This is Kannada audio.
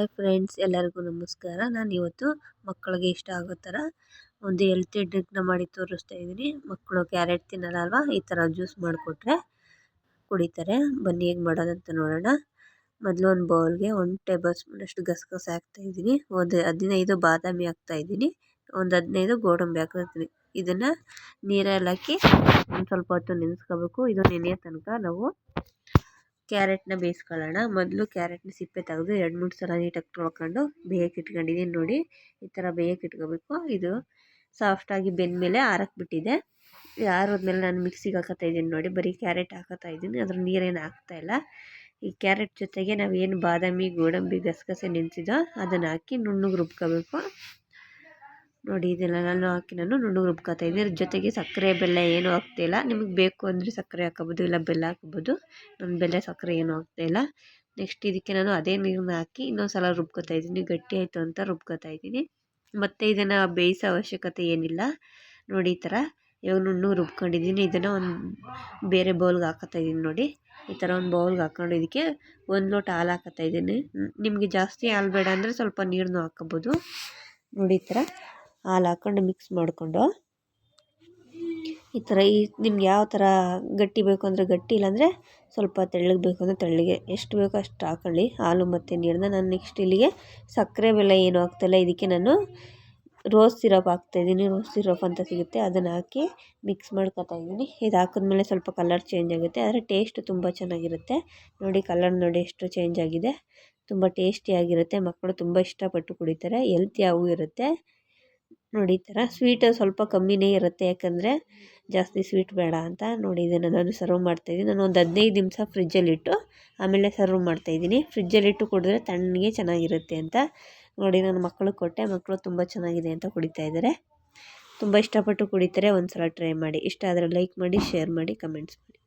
ಹಾಯ್ ಫ್ರೆಂಡ್ಸ್, ಎಲ್ಲರಿಗೂ ನಮಸ್ಕಾರ. ನಾನು ಇವತ್ತು ಮಕ್ಕಳಿಗೆ ಇಷ್ಟ ಆಗೋ ಥರ ಒಂದು ಹೆಲ್ತಿ ಡ್ರಿಂಕ್ನ ಮಾಡಿ ತೋರಿಸ್ತಾ ಇದ್ದೀನಿ. ಮಕ್ಕಳು ಕ್ಯಾರೆಟ್ ತಿನ್ನಲ್ಲ ಅಲ್ವಾ ಈ ಥರ ಜ್ಯೂಸ್ ಮಾಡಿಕೊಟ್ರೆ ಕುಡಿತಾರೆ. ಬನ್ನಿ, ಹೇಗೆ ಮಾಡೋದಂತ ನೋಡೋಣ. ಮೊದಲು ಒಂದು ಬೌಲ್ಗೆ ಒಂದು ಟೇಬಲ್ ಸ್ಪೂನಷ್ಟು ಗಸಗಸೆ ಹಾಕ್ತಾಯಿದ್ದೀನಿ ಒಂದು ಹದಿನೈದು ಬಾದಾಮಿ ಹಾಕ್ತಾಯಿದ್ದೀನಿ ಒಂದು ಹದಿನೈದು ಗೋಡಂಬಿ ಹಾಕ್ತಾಯಿದ್ದೀನಿ ಇದನ್ನು ನೀರಲ್ಲಿ ಹಾಕಿ ಒಂದು ಸ್ವಲ್ಪ ಹೊತ್ತು ನೆನೆಸ್ಕೋಬೇಕು. ಇದು ನೆನೆಯೋ ತನಕ ನಾವು ಕ್ಯಾರೆಟ್ನ ಬೇಯಿಸ್ಕೊಳ್ಳೋಣ. ಮೊದಲು ಕ್ಯಾರೆಟ್ನ ಸಿಪ್ಪೆ ತೆಗೆದು ಎರಡು, ಮೂರು ಸಲ ನೀಟಾಗಿ ತೊಳ್ಕೊಂಡು ಬೇಯಕ್ಕೆ ಇಟ್ಕೊಂಡಿದ್ದೀನಿ ನೋಡಿ. ಈ ಥರ ಬೇಯಕ್ಕೆ ಇಟ್ಕೋಬೇಕು. ಇದು ಸಾಫ್ಟಾಗಿ ಬೆಂದಮೇಲೆ ಬಿಟ್ಟಿದೆ ಆರೋದ್ಮೇಲೆ ನಾನು ಮಿಕ್ಸಿಗೆ ಹಾಕೋತಾ ಇದ್ದೀನಿ ನೋಡಿ. ಬರೀ ಕ್ಯಾರೆಟ್ ಹಾಕೋತಾ ಇದ್ದೀನಿ. ಅದ್ರ ನೀರೇನು ಹಾಕ್ತಾಯಿಲ್ಲ ಈ ಕ್ಯಾರೆಟ್ ಜೊತೆಗೆ ನಾವು ಏನು ಬಾದಾಮಿ, ಗೋಡಂಬಿ, ಗಸಗಸೆ ನೆನೆಸಿದೋ ಅದನ್ನು ಹಾಕಿ ನುಣ್ಣಗೆ ರುಬ್ಕೋಬೇಕು. ನೋಡಿ, ಇದೆಲ್ಲ ನಾನು ಹಾಕಿ ನಾನು ನುಣ್ಣಗೆ ರುಬ್ಕೊತಾ ಇದ್ದೀನಿ. ಜೊತೆಗೆ ಸಕ್ಕರೆ ಬೆಲ್ಲ ಏನೂ ಹಾಕ್ತಾಯಿಲ್ಲ ನಿಮಗೆ ಬೇಕು ಅಂದರೆ ಸಕ್ಕರೆ ಹಾಕೋಬೋದು ಇಲ್ಲ ಬೆಲ್ಲ ಹಾಕ್ಬೋದು ನಾನು ಬೆಲ್ಲ ಸಕ್ಕರೆ ಏನೂ ಹಾಕ್ತಾಯಿಲ್ಲ ನೆಕ್ಸ್ಟ್ ಇದಕ್ಕೆ ನಾನು ಅದೇ ನೀರನ್ನ ಹಾಕಿ ಇನ್ನೊಂದು ಸಲ ರುಬ್ಕೊತಾ ಇದ್ದೀನಿ. ಗಟ್ಟಿ ಆಯಿತು ಅಂತ ರುಬ್ಕೊತಾ ಇದ್ದೀನಿ. ಮತ್ತು ಇದನ್ನು ಬೇಯಿಸೋ ಅವಶ್ಯಕತೆ ಏನಿಲ್ಲ. ನೋಡಿ, ಈ ಥರ ಇವಾಗ ನುಣ್ಣು ರುಬ್ಕೊಂಡಿದ್ದೀನಿ. ಇದನ್ನು ಒಂದು ಬೇರೆ ಬೌಲ್ಗೆ ಹಾಕೋತಾ ಇದ್ದೀನಿ ನೋಡಿ. ಈ ಥರ ಒಂದು ಬೌಲ್ಗೆ ಹಾಕ್ಕೊಂಡು ಇದಕ್ಕೆ ಒಂದು ಲೋಟ ಹಾಲು ಹಾಕೋತಾ ಇದ್ದೀನಿ. ನಿಮಗೆ ಜಾಸ್ತಿ ಹಾಲು ಬೇಡ ಅಂದರೆ ಸ್ವಲ್ಪ ನೀರನ್ನು ಹಾಕೋಬೋದು ನೋಡಿ, ಈ ಥರ ಹಾಲು ಹಾಕ್ಕೊಂಡು ಮಿಕ್ಸ್ ಮಾಡಿಕೊಂಡು. ಈ ಥರ ಈ ನಿಮ್ಗೆ ಯಾವ ಥರ ಗಟ್ಟಿ ಬೇಕು ಅಂದರೆ ಗಟ್ಟಿ, ಇಲ್ಲಾಂದರೆ ಸ್ವಲ್ಪ ತೆಳ್ಳಗೆ ಬೇಕು ಅಂದರೆ ತೆಳ್ಳಗೆ. ಎಷ್ಟು ಬೇಕೋ ಅಷ್ಟು ಹಾಕೊಳ್ಳಿ. ಹಾಲು ಮತ್ತು ನೀರನ್ನ ನಾನು ನೆಕ್ಸ್ಟ್ ಇಲ್ಲಿಗೆ ಸಕ್ಕರೆ ಬೆಲ್ಲ ಏನು ಹಾಕ್ತಾಯಿಲ್ಲ ಇದಕ್ಕೆ ನಾನು ರೋಸ್ ಸಿರಪ್ ಹಾಕ್ತಾಯಿದ್ದೀನಿ ರೋಸ್ ಸಿರಪ್ ಅಂತ ಸಿಗುತ್ತೆ. ಅದನ್ನು ಹಾಕಿ ಮಿಕ್ಸ್ ಮಾಡ್ಕೊತಾ ಇದ್ದೀನಿ. ಇದು ಹಾಕಿದ್ಮೇಲೆ ಸ್ವಲ್ಪ ಕಲರ್ ಚೇಂಜ್ ಆಗುತ್ತೆ. ಆದರೆ ಟೇಸ್ಟ್ ತುಂಬ ಚೆನ್ನಾಗಿರುತ್ತೆ. ನೋಡಿ ಕಲರ್ ನೋಡಿ ಎಷ್ಟು ಚೇಂಜ್ ಆಗಿದೆ. ತುಂಬ ಟೇಸ್ಟಿಯಾಗಿರುತ್ತೆ ಮಕ್ಕಳು ತುಂಬ ಇಷ್ಟಪಟ್ಟು ಕುಡಿತಾರೆ. ಹೆಲ್ತಿಯಾಗೂ ಇರುತ್ತೆ. ನೋಡಿ, ಈ ಥರ ಸ್ವೀಟ್ ಸ್ವಲ್ಪ ಕಮ್ಮಿನೇ ಇರುತ್ತೆ. ಯಾಕಂದರೆ ಜಾಸ್ತಿ ಸ್ವೀಟ್ ಬೇಡ ಅಂತ ನೋಡಿ, ಇದನ್ನು ನಾನು ಸರ್ವ್ ಮಾಡ್ತಾಯಿದ್ದೀನಿ ನಾನು ಒಂದು ಹದಿನೈದು ನಿಮಿಷ ಫ್ರಿಜ್ಜಲ್ಲಿಟ್ಟು ಆಮೇಲೆ ಸರ್ವ್ ಮಾಡ್ತಾಯಿದ್ದೀನಿ ಫ್ರಿಜ್ಜಲ್ಲಿಟ್ಟು ಕುಡಿದ್ರೆ ತಣ್ಣಗೆ ಚೆನ್ನಾಗಿರುತ್ತೆ ಅಂತ ನೋಡಿ ನಾನು ಮಕ್ಕಳು ಕೊಟ್ಟೆ. ಮಕ್ಕಳು ತುಂಬ ಚೆನ್ನಾಗಿದೆ ಅಂತ ಕುಡಿತಾ ಇದ್ದಾರೆ. ತುಂಬ ಇಷ್ಟಪಟ್ಟು ಕುಡಿತಾರೆ. ಒಂದು ಸಲ ಟ್ರೈ ಮಾಡಿ. ಇಷ್ಟ ಆದರೆ ಲೈಕ್ ಮಾಡಿ ಶೇರ್ ಮಾಡಿ ಕಮೆಂಟ್ಸ್ ಮಾಡಿ.